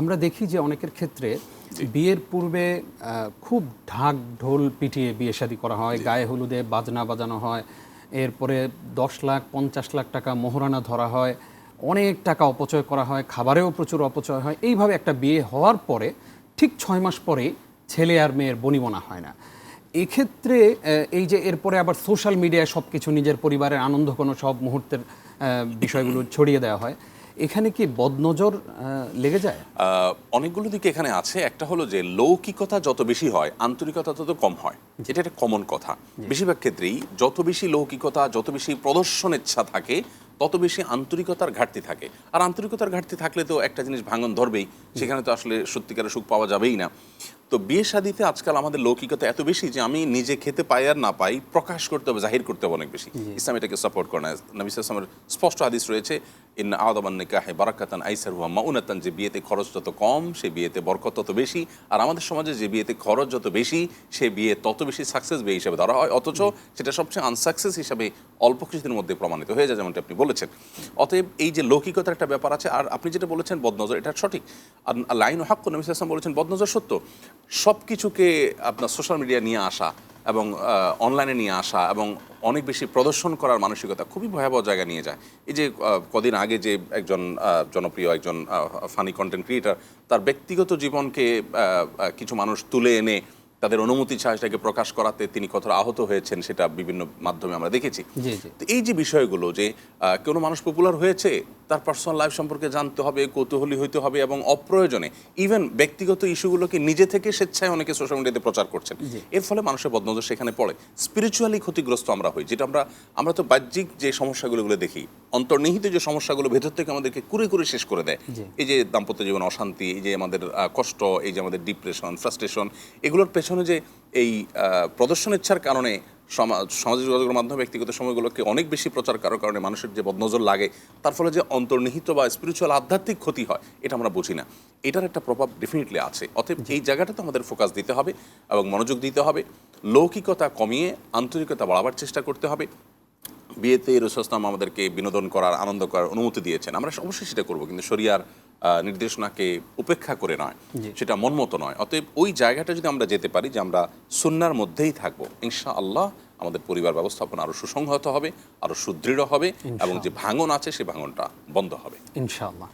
আমরা দেখি যে অনেকের ক্ষেত্রে বিয়ের পূর্বে খুব ঢাক ঢোল পিটিয়ে বিয়ে শাদী করা হয় গায়ে হলুদে বাজনা বাজানো হয় এরপরে দশ লাখ পঞ্চাশ লাখ টাকা মোহরানা ধরা হয় অনেক টাকা অপচয় করা হয় খাবারেও প্রচুর অপচয় হয়। এইভাবে একটা বিয়ে হওয়ার পরে ঠিক ছয় মাস পরে ছেলে আর মেয়ের বনিবনা হয় না। এক্ষেত্রে এই যে এরপরে আবার সোশ্যাল মিডিয়ায় সব কিছু নিজের পরিবারের আনন্দ কোনো সব মুহূর্তের বিষয়গুলো ছড়িয়ে দেওয়া হয়। এখানে কি বদনজর লেগে যায়? অনেকগুলো দিকে এখানে আছে। একটা হলো যে লৌকিকতা যত বেশি হয় আন্তরিকতা তত কম হয়। এটা একটা কমন কথা। বেশিরভাগ ক্ষেত্রেই যত বেশি লৌকিকতা যত বেশি প্রদর্শন ইচ্ছা থাকে তত বেশি আন্তরিকতার ঘাটতি থাকে। আর আন্তরিকতার ঘাটতি থাকলে তো একটা জিনিস ভাঙন ধরবেই। সেখানে তো আসলে সত্যিকারের সুখ পাওয়া যাবেই না। তো বিয়ে শাদিতে আজকাল আমাদের লৌকিকতা এত বেশি যে আমি নিজে খেতে পাই আর না পাই প্রকাশ করতে হবে জাহির করতে হবে অনেক বেশি। ইসলাম এটাকে সাপোর্ট করে না। নবী ইসলামের স্পষ্ট হাদিস রয়েছে ইন আদামান নিকাহে বারাকাতান আইসার হুয়া মাউনাতান যে বিয়েতে খরচ যত কম সে বিয়েতে বরকত তত বেশি। আর আমাদের সমাজে যে বিয়েতে খরচ যত বেশি সে বিয়ে তত বেশি সাকসেস বিয়ে হিসেবে ধরা হয়। অথচ সেটা সবচেয়ে আনসাকসেস হিসাবে অল্প কিছুদিনের মধ্যে প্রমাণিত হয়ে যায় যেমনটা আপনি বলেছেন। অতএব এই যে লৌকিকতার একটা ব্যাপার আছে আর আপনি যেটা বলেছেন বদনজর এটা সঠিক। আর লাইন ও হাক্য নবী ইসলাম বলেছেন বদনজর সত্য। সব কিছুকে আপনার সোশ্যাল মিডিয়া নিয়ে আসা এবং অনলাইনে নিয়ে আসা এবং অনেক বেশি প্রদর্শন করার মানসিকতা খুবই ভয়াবহ জায়গা নিয়ে যায়। এই যে কদিন আগে যে একজন জনপ্রিয় একজন ফানি কন্টেন্ট ক্রিয়েটার তার ব্যক্তিগত জীবনকে কিছু মানুষ তুলে এনে তাদের অনুমতি ছাড়া সেটাকে প্রকাশ করাতে তিনি কতটা আহত হয়েছেন সেটা বিভিন্ন মাধ্যমে আমরা দেখেছি। তো এই যে বিষয়গুলো যে কোনো মানুষ পপুলার হয়েছে তার পার্সোনাল লাইফ সম্পর্কে জানতে হবে কৌতূহলী হইতে হবে এবং অপ্রয়োজনে ইভেন ব্যক্তিগত ইস্যুগুলোকে নিজে থেকে স্বেচ্ছায় অনেকে সোশ্যাল মিডিয়াতে প্রচার করছেন। এর ফলে মানুষের বদনজর সেখানে পড়ে। স্পিরিচুয়ালি ক্ষতিগ্রস্ত আমরা হই যেটা আমরা আমরা তো বাহ্যিক যে সমস্যাগুলো গুলো দেখি অন্তর্নিহিত যে সমস্যাগুলো ভেতর থেকে আমাদেরকে কুরে কুরে শেষ করে দেয়। এই যে দাম্পত্য জীবন অশান্তি এই যে আমাদের কষ্ট এই যে আমাদের ডিপ্রেশন ফ্রাস্ট্রেশন এগুলোর পেছনে যে এই প্রদর্শন ইচ্ছার কারণে সমাজ সামাজিক যোগাযোগের মাধ্যমে ব্যক্তিগত সময়গুলোকে অনেক বেশি প্রচার করার কারণে মানুষের যে বদনজর লাগে তার ফলে যে অন্তর্নিহিত বা স্পিরিচুয়াল আধ্যাত্মিক ক্ষতি হয় এটা আমরা বুঝি না। এটার একটা প্রভাব ডেফিনেটলি আছে। অতএব এই জায়গাটাতে আমাদের ফোকাস দিতে হবে এবং মনোযোগ দিতে হবে। লৌকিকতা কমিয়ে আন্তরিকতা বাড়াবার চেষ্টা করতে হবে। বিয়েতে রসুলাম আমাদেরকে বিনোদন করার আনন্দ করার অনুমতি দিয়েছেন। আমরা অবশ্যই সেটা করব কিন্তু শরিয়ার নির্দেশনাকে উপেক্ষা করে নয়। সেটা মনমতো নয়। অতএব ওই জায়গাটা যদি আমরা যেতে পারি যে আমরা সুন্নার মধ্যেই থাকব ইনশা আল্লাহ আমাদের পরিবার ব্যবস্থাপনা আরও সুসংহত হবে আরও সুদৃঢ় হবে এবং যে ভাঙন আছে সেই ভাঙনটা বন্ধ হবে। ইনশাআল্লাহ।